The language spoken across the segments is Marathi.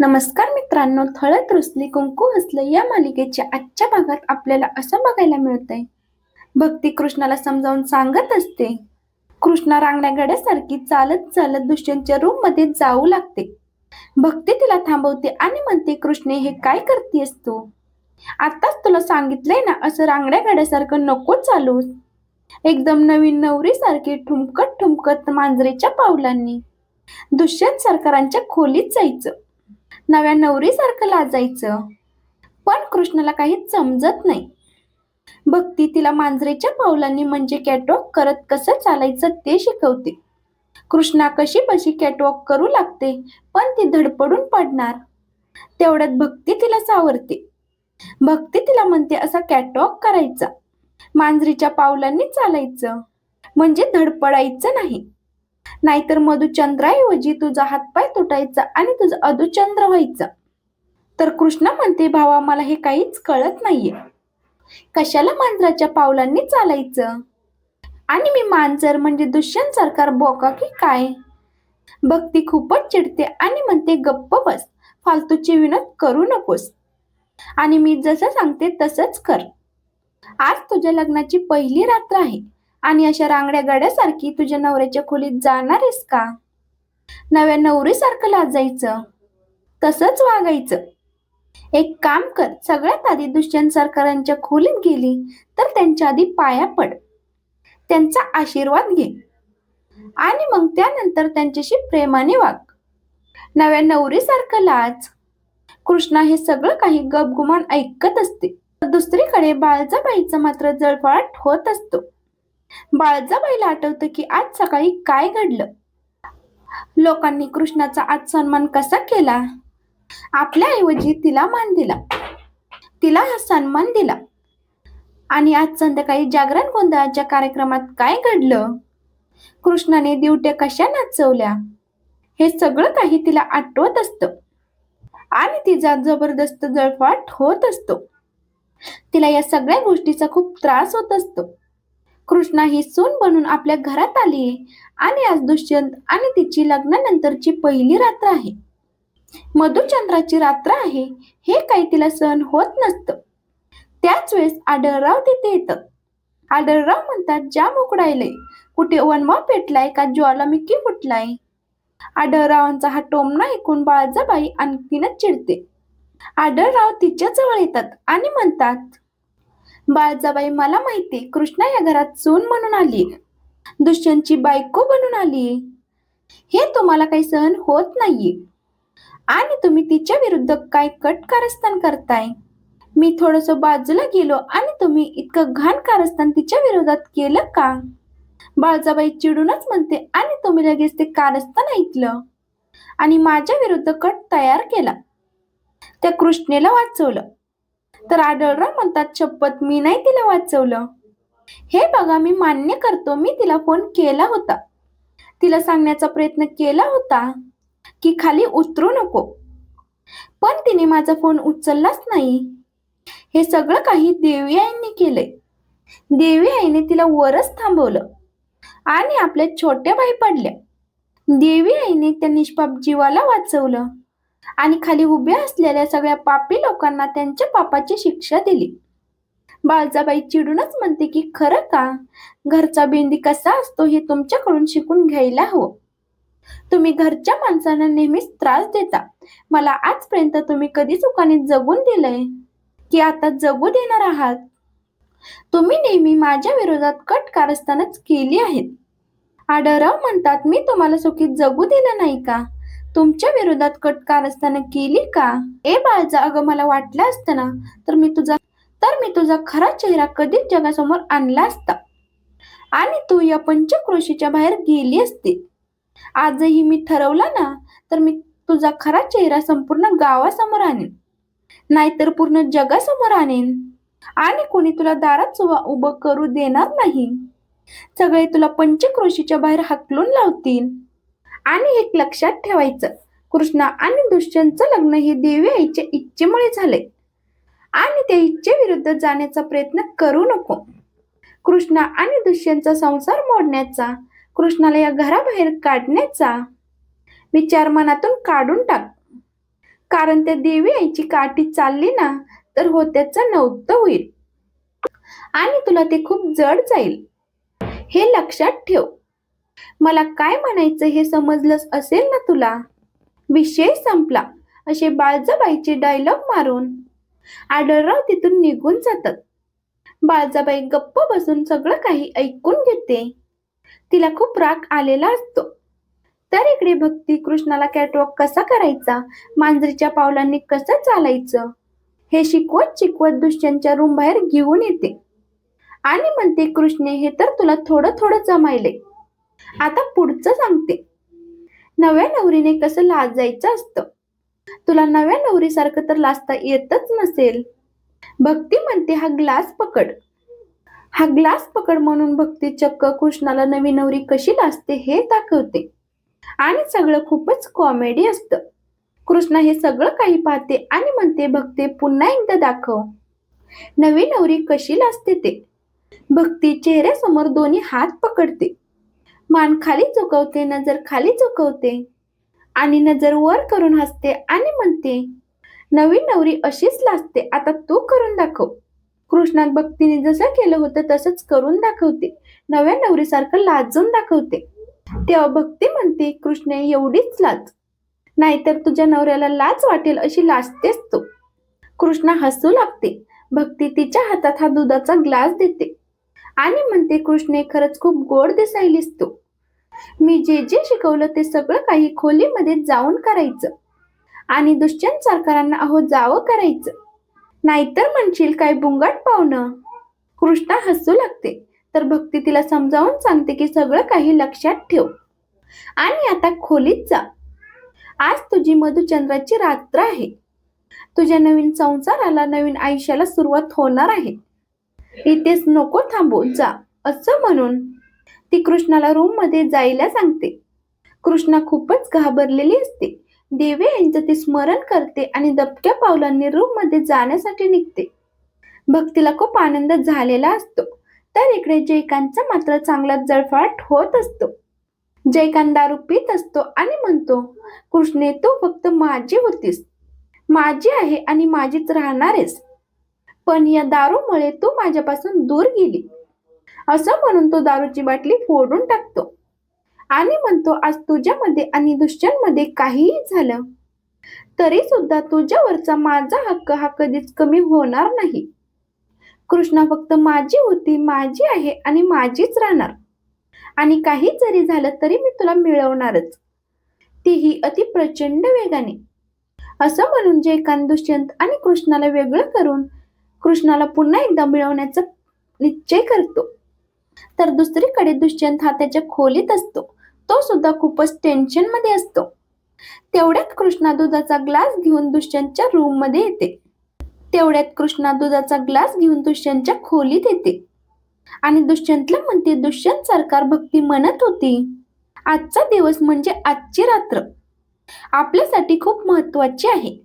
नमस्कार मित्रांनो थळत रुसली कुंकू हसलं या मालिकेच्या आजच्या भागात आपल्याला असं बघायला मिळतंय. भक्ती कृष्णाला समजावून सांगत असते कृष्णा रांगड्या गड्यासारखी चालत चालत दुष्यंतच्या रूममध्ये जाऊ लागते. भक्ती तिला थांबवते आणि म्हणते कृष्णे हे काय करतेस तू? आताच तुला सांगितलंय ना असं रांगड्या गड्यासारखं नको चालूस. एकदम नवीन नवरीसारखी ठुमकत ठुमकत मांजरेच्या पावलांनी दुष्यंत सरकारांच्या खोलीत जायचं. नव्या नवरीसारखं लाजायचं. पण कृष्णाला काही समजत नाही. भक्ती तिला मांजरीच्या पावलांनी म्हणजे कॅटवॉक करत कसं चालायचं ते शिकवते. कृष्णा कशी बशी कॅटवॉक करू लागते पण ती धडपडून पडणार. तेवढ्यात भक्ती तिला सावरते. भक्ती तिला म्हणते असा कॅटवॉक करायचा. मांजरीच्या पावलांनी चालायचं. म्हणजे धडपडायचं नाही. नाहीतर मधुचंद्राऐवजी तुझा हातपाय तुटायचा आणि तुझं अधुचंद्र व्हायचं. तर कृष्णा म्हणते भावा मला हे काहीच कळत नाहीये. कशाला मांजराच्या पावलांनी चालायचं? आणि मी मांजर म्हणजे दुष्यंत सरकार बोका की काय? भक्ती खूपच चिडते आणि म्हणते गप्प बस फालतूचे विनोद करू नकोस. आणि मी जसं सांगते तसंच कर. आज तुझ्या लग्नाची पहिली रात्र आहे. आणि अशा रांगड्या गड्यासारखी तुझ्या नवऱ्याच्या खोलीत जाणार आहेस का? नव्या नवरीसारखं लाजायचं. तसंच वागायचं. एक काम कर सगळ्यात आधी दुष्यंत सरकारांच्या खोलीत गेली तर त्यांच्या आधी पाया पड. त्यांचा आशीर्वाद घे. आणि मग त्यानंतर त्यांच्याशी प्रेमाने वाग. नव्या नवरीसारखं लाज. कृष्णा हे सगळं काही गपगुमान ऐकत असते. दुसरीकडे बाळजाबाईचं मात्र जळफळाट होत असतो. बाळजाबाईला आठवतं की आज सकाळी काय घडलं? लोकांनी कृष्णाचा आज सन्मान कसा केला? आपल्या ऐवजी तिला मान दिला. तिला हा सन्मान दिला. आणि आज संध्याकाळी जागरण गोंधळाच्या कार्यक्रमात काय घडलं? कृष्णाने दिवट्या कशा नाचवल्या? हे सगळं काही तिला आठवत असतं. आणि तिचा जबरदस्त जळफाट होत असतो. तिला या सगळ्या गोष्टीचा खूप त्रास होत असतो. कृष्णा ही सून बनून आपल्या घरात आली आणि आज दुष्यंत आणि तिची लग्नानंतरची पहिली रात्र आहे. मधुचंद्राची रात्र आहे. हे काही तिला सहन होत नसतं. त्याच वेळेस आढळराव तिथे येतं. आढळराव म्हणतात ज्या मोकडायलय कुठे वनवा पेटलाय का? ज्वालामुखी फुटलाय आढळरावांचा हा टोमणा ऐकून बाळजाबाई आणखीनच चिडते. आढळराव तिच्या जवळ येतात आणि म्हणतात बाळजाबाई मला माहिती कृष्णा या घरात सून म्हणून आली. दुष्यंतची बायको बनून आली. हे तुम्हाला काही सहन होत नाहीये. आणि तुम्ही तिच्या विरुद्ध काय कट कारस्थान करताय? मी थोडस बाजूला गेलो आणि तुम्ही इतकं घाण कारस्थान तिच्या विरोधात केलं का? बाळजाबाई चिडूनच म्हणते आणि तुम्ही लगेच ते कारस्थान ऐकलं? आणि माझ्या विरुद्ध कट तयार केला? त्या कृष्णेला वाचवलं. तर आढळराव म्हणतात शपथ मी नाही तिला वाचवलं. हे बघा मी मान्य करतो. मी तिला फोन केला होता. तिला सांगण्याचा प्रयत्न केला होता की खाली उतरू नको. पण तिने माझा फोन उचललाच नाही. हे सगळं काही देवी आईने केलंय. देवी आईने तिला वरच थांबवलं आणि आपल्या छोट्या बाई पडल्या. देवी आईने त्या निष्पाप जीवाला वाचवलं. आणि खाली उभ्या असलेल्या सगळ्या पापी लोकांना त्यांच्या पापाची शिक्षा दिली. बाळजाबाई चिडूनच म्हणते की खरं का? घरचा बेंदी कसा असतो हे तुमच्याकडून शिकून घ्यायला हवं. तुम्ही घरच्या माणसांना नेहमीच त्रास देता. मला आजपर्यंत तुम्ही कधी चुकाने जगून दिलंय? की आता जगू देणार आहात? तुम्ही नेहमी माझ्या विरोधात कट कारस्थानच केली आहेत. आडराव म्हणतात मी तुम्हाला सुखी जगू दिलं नाही का? तुमच्या विरोधात कट कारस्थानं केली का? ए बाळजा अगं मला वाटलं असतं ना तर मी तुझा तर मी तुझा खरा चेहरा कधीच जगासमोर आणला असता. आणि तू या पंचक्रोशीच्या बाहेर गेली असती. आजही मी ठरवलं ना तर मी तुझा खरा चेहरा संपूर्ण गावासमोर आणेन. नाहीतर पूर्ण जगासमोर आणेन. आणि कोणी तुला दारात सुवा उभं करू देणार नाही. सगळे तुला पंचक्रोशीच्या बाहेर हकलून लावतील. आणि एक लक्षात ठेवायचं कृष्णा आणि दुष्यंतचं लग्न हे देवी आईच्या इच्छेमुळे झाले. आणि त्या इच्छेविरुद्ध जाण्याचा प्रयत्न करू नको. कृष्णा आणि दुष्यंतचा संसार मोडण्याचा कृष्णाला या घराबाहेर काढण्याचा विचार मनातून काढून टाक. कारण त्या देवी आईची काठी चालली ना तर होत्याचं नव्हतं होईल. आणि तुला ते खूप जड जाईल. हे लक्षात ठेव. मला काय म्हणायचं हे समजलंच असेल ना तुला? विषय संपला. असे बाळजाबाईचे डायलॉग मारून आढळराव तिथून निघून जातात. बाळजाबाई गप्प बसून सगळं काही ऐकून घेते. तिला खूप राग आलेला असतो. तर इकडे भक्ती कृष्णाला कॅटवॉक कसा करायचा? मांजरीच्या पावलांनी कसं चालायचं? हे शिकवत शिकवत दुष्यंतच्या रूम बाहेर घेऊन येते. आणि म्हणते कृष्णे हे तर तुला थोडं थोडं जमायले आता पुढचं सांगते. नव्या नवरीने कसं लाजायचं असतं? तुला नव्या नवरीसारखं तर लाजता येतच नसेल. भक्ती म्हणते हा ग्लास पकड. हा ग्लास पकड म्हणून भक्ती चक्क कृष्णाला नवी नवरी कशी लाजते हे दाखवते. आणि सगळं खूपच कॉमेडी असतं. कृष्णा हे सगळं काही पाहते आणि म्हणते भक्ती पुन्हा एकदा दाखव. नवी नवरी कशी लाजते ते? भक्ती चेहऱ्यासमोर दोन्ही हात पकडते. मान खाली चुकवते नजर खाली चुकवते. आणि नजर वर करून हसते आणि म्हणते नवीन नवरी अशीच लाजते आता तू करून दाखव. कृष्णात भक्तीने जसं केलं होतं तसंच करून दाखवते. नव्या नवरीसारखं लाजून दाखवते. तेव्हा भक्ती म्हणते कृष्ण एवढीच लाज. नाहीतर तुझ्या नवऱ्याला लाज वाटेल अशी लाजतेच तू. कृष्णा हसू लागते. भक्ती तिच्या हातात हा दुधाचा ग्लास देते. आणि म्हणते कृष्णे खरंच खूप गोड दिसायलीस तू. मी जे जे शिकवलं ते सगळं काही खोलीमध्ये जाऊन करायचं. आणि दुष्यंत सरकारांना अहो जावं करायचं. नाहीतर म्हणशील काय बुंगाट पाहुणं कृष्णा हसू लागते. तर भक्ती तिला समजावून सांगते की सगळं काही लक्षात ठेव. आणि आता खोलीत जा. आज तुझी मधुचंद्राची रात्र आहे. तुझ्या नवीन संसाराला नवीन आयुष्याला सुरुवात होणार आहे. इथेच नको थांबू जा असं म्हणून ती कृष्णाला रूममध्ये जायला सांगते. कृष्णा खूपच घाबरलेली असते. देवी यांचं ती स्मरण करते आणि दबक्या पावलांनी रूममध्ये जाण्यासाठी निघते. भक्तीला खूप आनंद झालेला असतो. तर इकडे जयकांतचा मात्र चांगला जळफाट होत असतो. जयकांत दारू पित असतो आणि म्हणतो कृष्णे तू फक्त माझी होतीस. माझी आहे आणि माझीच राहणारेस. पण या दारूमुळे तू माझ्यापासून दूर गेली. असं म्हणून तो दारूची बाटली फोडून टाकतो. आणि म्हणतो आज तुझ्यामध्ये आणि दुष्यंतमध्ये काहीही झालं तरी सुद्धा तुझ्यावरचा माझा हक्क हा कधीच कमी होणार नाही. कृष्णा फक्त माझी होती माझी आहे आणि माझीच राहणार. आणि काही जरी झालं तरी मी तुला मिळवणारच. तीही अति प्रचंड वेगाने. असं म्हणून जयकांत दुष्यंत आणि कृष्णाला वेगळं करून कृष्णाला पुन्हा एकदा मिळवण्याचा निश्चय करतो. तर दुसरीकडे दुष्यंत हा त्याच्या खोलीत असतो. तो सुद्धा खूपच टेन्शनमध्ये असतो. तेवढ्यात कृष्णा दुधाचा ग्लास घेऊन दुष्यंतच्या रूममध्ये येते. तेवढ्यात कृष्णा दुधाचा ग्लास घेऊन दुष्यंतच्या खोलीत येते. आणि दुष्यंतला म्हणते दुष्यंत सरकार भक्ती म्हणत होती. आजचा दिवस म्हणजे आजची रात्र. आपल्यासाठी खूप महत्वाची आहे.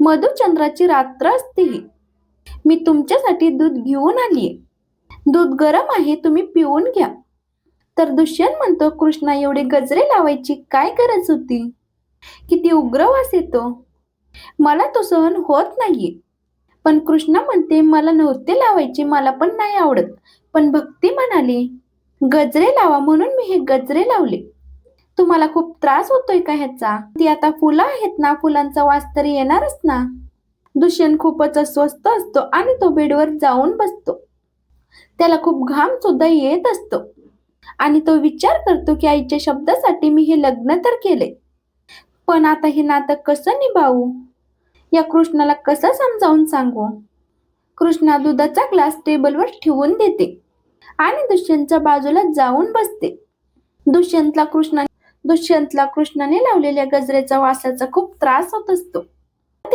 मधुचंद्राची रात्र असते ही. मी तुमच्यासाठी दूध घेऊन आलीये. दूध गरम आहे तुम्ही पिऊन घ्या. तर दुष्यंत म्हणतो कृष्णा एवढे गजरे लावायची काय गरज होती? किती उग्र वास येतो. मला तो सहन होत नाहीये. पण कृष्णा म्हणते मला नव्हते लावायचे मला पण नाही आवडत. पण भक्ती म्हणाली गजरे लावा म्हणून मी हे गजरे लावले. तुम्हाला खूप त्रास होतोय का ह्याचा? ती आता फुलं आहेत ना फुलांचा वास तरी येणारच ना. दुष्यंत खूपच अस्वस्थ असतो आणि तो बेडवर जाऊन बसतो. त्याला खूप घाम सुद्धा येत असतो. आणि तो विचार करतो की आईच्या शब्दासाठी मी हे लग्न तर केले पण आता हे नातं कसं निभावू? या कृष्णाला कसं समजावून सांगू? कृष्णा दुधाचा ग्लास टेबलवर ठेवून देते आणि दुष्यंतच्या बाजूला जाऊन बसते. दुष्यंतला कृष्णा दुष्यंतला कृष्णाने लावलेल्या गजरेचा वासाचा खूप त्रास होत असतो.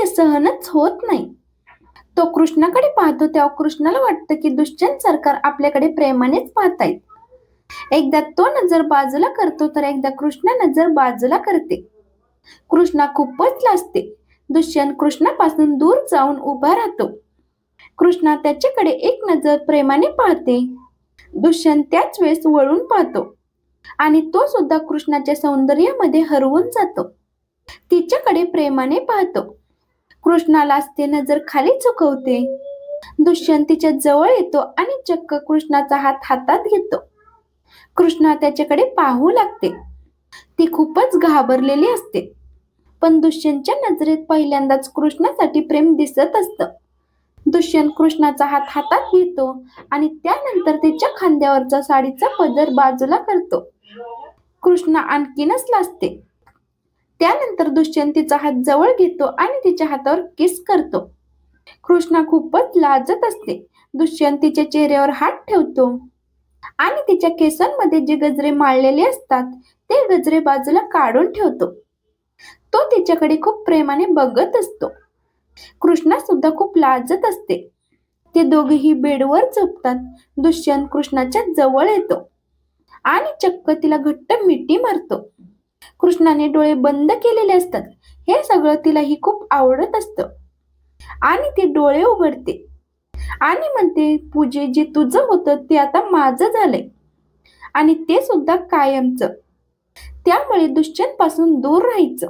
ते सहनच होत नाही. तो कृष्णाकडे पाहतो तेव्हा कृष्णाला वाटतं की दुष्यंत सरकार आपल्याकडे प्रेमानेच पाहतायत. एकदा तो नजर बाजूला करतो तर एकदा कृष्णा नजर बाजूला करते. कृष्णा खूपच लाजते. दुष्यंत कृष्णापासून दूर जाऊन उभा राहतो. कृष्णा त्याच्याकडे एक नजर प्रेमाने पाहते. दुष्यंत त्याच वेळेस वळून पाहतो. आणि तो सुद्धा कृष्णाच्या सौंदर्यामध्ये हरवून जातो. तिच्याकडे प्रेमाने पाहतो. कृष्णालाच ते नजर खाली चुकवते. दुष्यंत तिच्या जवळ येतो आणि चक्क कृष्णाचा हात हातात घेतो. कृष्णा त्याच्याकडे पाहू लागते. ती खूपच घाबरलेली असते. पण दुष्यंतच्या नजरेत पहिल्यांदाच कृष्णासाठी प्रेम दिसत असतं. दुष्यंत कृष्णाचा हात हातात घेतो आणि त्यानंतर तिच्या खांद्यावरचा साडीचा पदर बाजूला करतो. कृष्णा आणखीनच लाजते. त्यानंतर दुष्यंत तिचा हात जवळ घेतो आणि तिच्या हातावर किस करतो. कृष्णा खूपच लाजत असते. दुष्यंत तिच्या चेहऱ्यावर हात ठेवतो. आणि तिच्या केसांमध्ये जे गजरे माळलेले असतात ते गजरे बाजूला काढून ठेवतो. तो तिच्याकडे खूप प्रेमाने बघत असतो. कृष्णा सुद्धा खूप लाजत असते. ते दोघेही बेडवर झोपतात. दुष्यंत कृष्णाच्या जवळ येतो. आणि चक्क तिला घट्ट मिठी मारतो. कृष्णाने डोळे बंद केलेले असतात. हे सगळं तिलाही खूप आवडत असतं. आणि ती डोळे उघडते. आणि म्हणते पूजे जे तुझं होतं ते आता माझं झालंय. आणि ते सुद्धा कायमचं. त्यामुळे दुष्यंत पासून दूर राहायचं.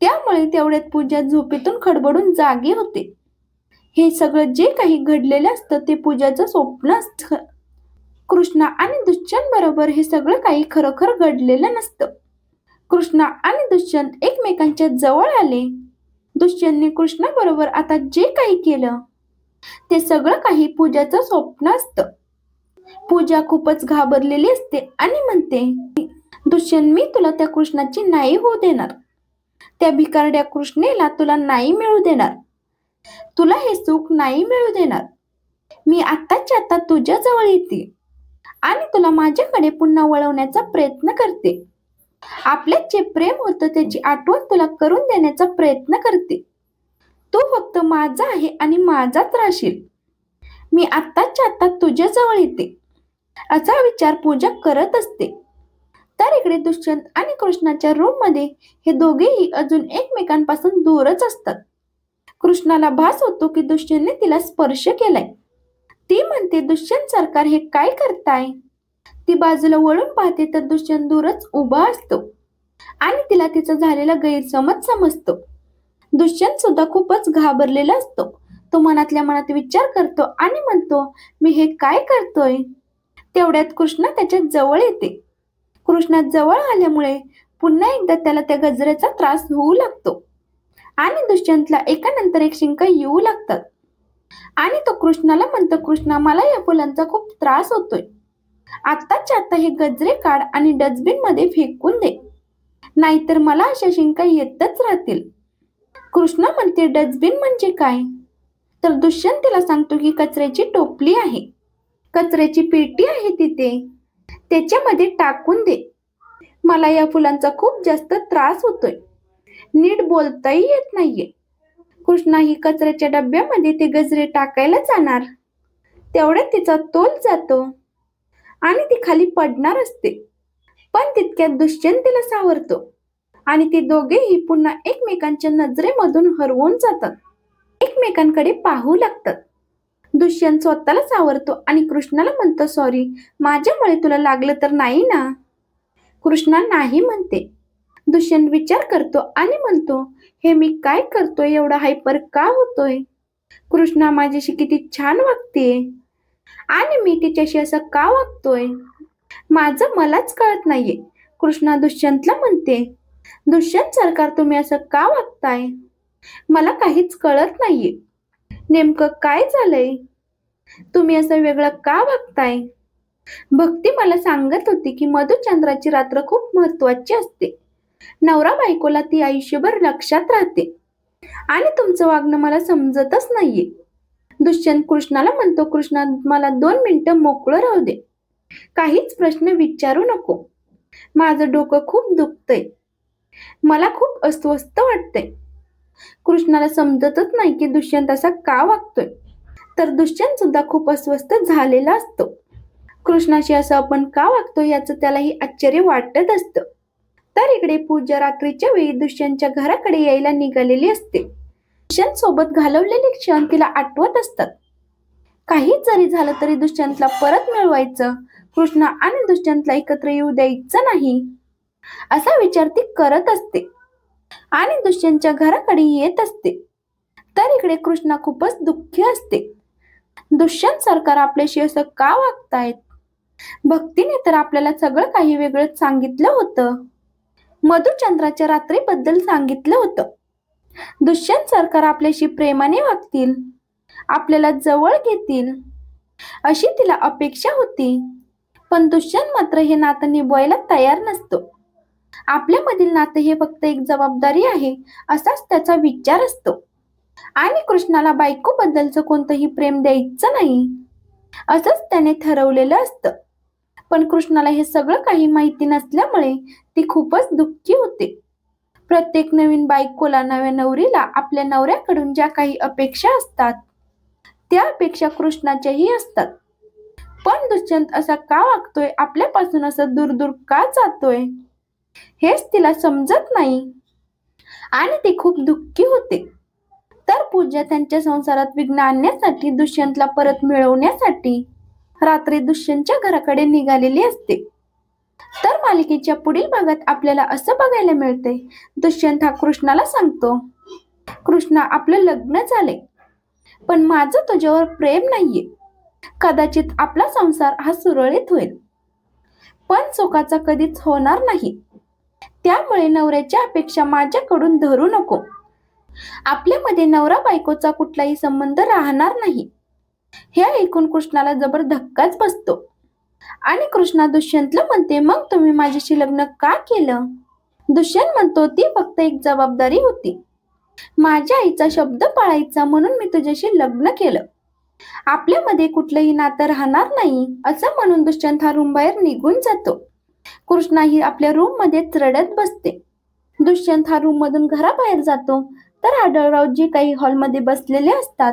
त्यामुळे तेवढ्यात पूजा झोपेतून खडबडून जागी होते. हे सगळं जे काही घडलेलं असतं ते पूजाचं स्वप्न असतं. कृष्णा आणि दुश्चन बरोबर हे सगळं काही खरोखर घडलेलं नसतं. कृष्णा आणि दुष्यंत एकमेकांच्या जवळ आले. दुष्यंतने कृष्णाबरोबर आता जे काही केलं ते सगळं काही पूजाचं स्वप्न असतं. पूजा खूपच घाबरलेली असते आणि म्हणते दुष्यंत मी तुला त्या कृष्णाची नाही होऊ देणार. त्या भिकारड्या कृष्णेला तुला नाही मिळू देणार. तुला हे सुख नाही मिळू देणार. मी आत्ताच्या आता तुझ्या जवळ येते आणि तुला माझ्याकडे पुन्हा वळवण्याचा प्रयत्न करते. आपल्यात जे प्रेम होतं त्याची आठवण तुला करून देण्याचा प्रयत्न करते. तू फक्त माझा आहे आणि माझाच राहशील. मी आत्ताच्या आत्ता तुझ्याजवळ येते. असा विचार पूजा करत असते. तर इकडे दुष्यंत आणि कृष्णाच्या रूममध्ये हे दोघेही अजून एकमेकांपासून दूरच असतात. कृष्णाला भास होतो की दुष्यंतने तिला स्पर्श केलाय. ती म्हणते दुष्यंत सरकार हे काय करताय? ती बाजूला वळून पाहते तर दुष्यंत दूरच उभा असतो. आणि तिला तिचा झालेला गैरसमज समजतो. दुष्यंत सुद्धा खूपच घाबरलेला असतो. तो मनातल्या मनात विचार करतो आणि म्हणतो मी हे काय करतोय? तेवढ्यात कृष्ण त्याच्याजवळ येते. कृष्णा जवळ आल्यामुळे पुन्हा एकदा त्याला त्या गजरेचा त्रास होऊ लागतो. आणि दुष्यंतला एकानंतर एक शिंका येऊ लागतात. आणि तो कृष्णाला म्हणतो कृष्णा मला या फुलांचा खूप त्रास होतोय. आत्ताच्या आता हे गजरे काढ आणि डस्टबिनमध्ये फेकून दे. नाहीतर मला अशा शिंका येतच राहतील. कृष्णा म्हणते डस्टबिन म्हणजे काय? तर दुष्यंत तिला सांगतो की कचऱ्याची टोपली आहे. कचऱ्याची पेटी आहे तिथे. त्याच्यामध्ये टाकून दे. मला या फुलांचा खूप जास्त त्रास होतोय. नीट बोलताही येत नाहीये. कृष्णा ही कचऱ्याच्या डब्यामध्ये ते गजरे टाकायला जाणार. तेवढ्यात तिचा तोल जातो. आणि ती खाली पडणार असते. पण तितक्यात दुष्यंत तिला सावरतो. आणि ते दोघेही पुन्हा एकमेकांच्या नजरेमधून हरवून जातात. एकमेकांकडे पाहू लागतात. दुष्यंत स्वतःला सावरतो आणि कृष्णाला म्हणतो सॉरी माझ्यामुळे तुला लागलं तर नाही ना? कृष्णा नाही म्हणते. दुष्यंत विचार करतो आणि म्हणतो हे मी काय करतोय? एवढा हायपर का होतोय? कृष्णा माझ्याशी किती छान वागतेय. आणि मी तिच्याशी असं का वागतोय? माझं मलाच कळत नाहीये. कृष्णा दुष्यंतला म्हणते दुष्यंत सरकार तुम्ही असं का वागताय? मला काहीच कळत नाहीये. नेमकं काय झालंय? तुम्ही असं वेगळं का वागताय? भक्ती मला सांगत होती की मधुचंद्राची रात्र खूप महत्वाची असते. नवरा बायकोला ती आयुष्यभर लक्षात राहते. आणि तुमचं वागणं मला समजतच नाहीये. दुष्यंत कृष्णाला म्हणतो कृष्णा मला दोन मिनिटं मोकळं राहू दे. काहीच प्रश्न विचारू नको. माझं डोकं खूप दुखतंय. मला खूप अस्वस्थ वाटतंय. कृष्णाला समजतच नाही की दुष्यंत असा का वागतोय. तर दुष्यंत सुद्धा खूप अस्वस्थ झालेला असतो. कृष्णाशी असं आपण का वागतो याचं त्यालाही आश्चर्य वाटत असतं. तर इकडे पूजा रात्रीच्या वेळी दुष्यंतच्या घराकडे यायला निघालेली असते. दुष्यंत सोबत घालवलेले क्षण तिला आठवत असतात. काहीच जरी झालं तरी दुष्यंतला परत मिळवायचं कृष्णा आणि दुष्यंतला एकत्र येऊ द्यायचं नाही असा विचार ती करत असते. आणि दुष्यंतच्या घराकडे येत असते. तर इकडे कृष्णा खूपच दुःखी असते. दुष्यंत सरकार आपल्याशी असं का वागतायत? भक्तीने तर आपल्याला सगळं काही वेगळंच सांगितलं होतं. मधुचंद्राच्या रात्रीबद्दल सांगितलं होतं. दुष्यंत सरकार आपल्याशी प्रेमाने वागतील आपल्याला जवळ घेतील अशी तिला अपेक्षा होती. पण दुष्यंत मात्र हे नातं निभवायला तयार नसतो. आपल्यामधील नातं हे फक्त एक जबाबदारी आहे असाच त्याचा विचार असतो. आणि कृष्णाला बायको बद्दलचं कोणतंही प्रेम द्यायचं नाही असंच त्याने ठरवलेलं असतं. पण कृष्णाला हे सगळं काही माहिती नसल्यामुळे ती खूपच दुःखी होते. प्रत्येक नवीन बायकोला नव्या नवरीला आपल्या नवऱ्याकडून ज्या काही अपेक्षा असतात त्या अपेक्षा कृष्णाच्याही असतात. पण दुष्यंत असा का वागतोय? आपल्यापासून असं दूर दूर का जातोय? हेच तिला समजत नाही. आणि ती खूप दुःखी होते. तर पूजा त्यांच्या संसारात विघ्न आणण्यासाठी दुष्यंतला परत मिळवण्यासाठी रात्री दुष्यंतच्या घराकडे निघालेली असते. तर मालिकेच्या पुढील भागात आपल्याला असं बघायला मिळते दुष्यंत हा कृष्णाला सांगतो. कृष्णा आपलं लग्न झालंय. पण माझं तुझ्यावर प्रेम नाहीये. कदाचित आपला संसार हा सुरळीत होईल. पण सुखाचा कधीच होणार नाही. त्यामुळे नवऱ्याच्या अपेक्षा माझ्याकडून धरू नको. आपल्यामध्ये नवरा बायकोचा कुठलाही संबंध राहणार नाही. हे ऐकून कृष्णाला जबर धक्काच बसतो. आणि कृष्णा दुष्यंतला म्हणते मग तुम्ही माझ्याशी लग्न का केलं? दुष्यंत म्हणतो ती फक्त एक जबाबदारी होती. माझ्या आईचा शब्द पाळायचा म्हणून मी तुझ्याशी लग्न केलं. आपल्यामध्ये कुठलंही नातं राहणार नाही असं म्हणून दुष्यंत हा रूम बाहेर निघून जातो. कृष्णा ही आपल्या रूममध्ये रडत बसते. दुष्यंत हा रूम मधून घराबाहेर जातो. तर आढळराव जे काही हॉलमध्ये बसलेले असतात.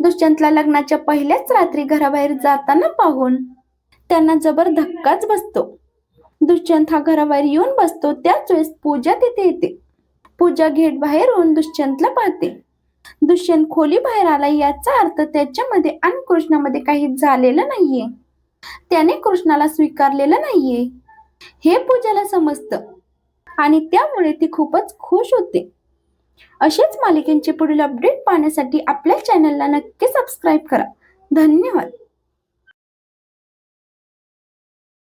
दुष्यंतला लग्नाच्या पहिल्याच रात्री घराबाहेर जाताना पाहून त्यांना जबर धक्काच बसतो. दुष्यंत हा घराबाहेर येऊन बसतो. त्याच वेळेस पूजा तिथे येते. पूजा गेट बाहेर होऊन दुष्यंतला पाहते. दुष्यंत खोली बाहेर आला. याचा अर्थ त्याच्यामध्ये आणि कृष्णामध्ये काही झालेलं नाहीये. त्याने कृष्णाला स्वीकारलेलं नाहीये. हे पूजाला समजतं. आणि त्यामुळे ती खूपच खुश होते. असेच मालिकेंचे पुढील अपडेट पाहण्यासाठी आपल्या चॅनलला नक्की सबस्क्राईब करा. धन्यवाद.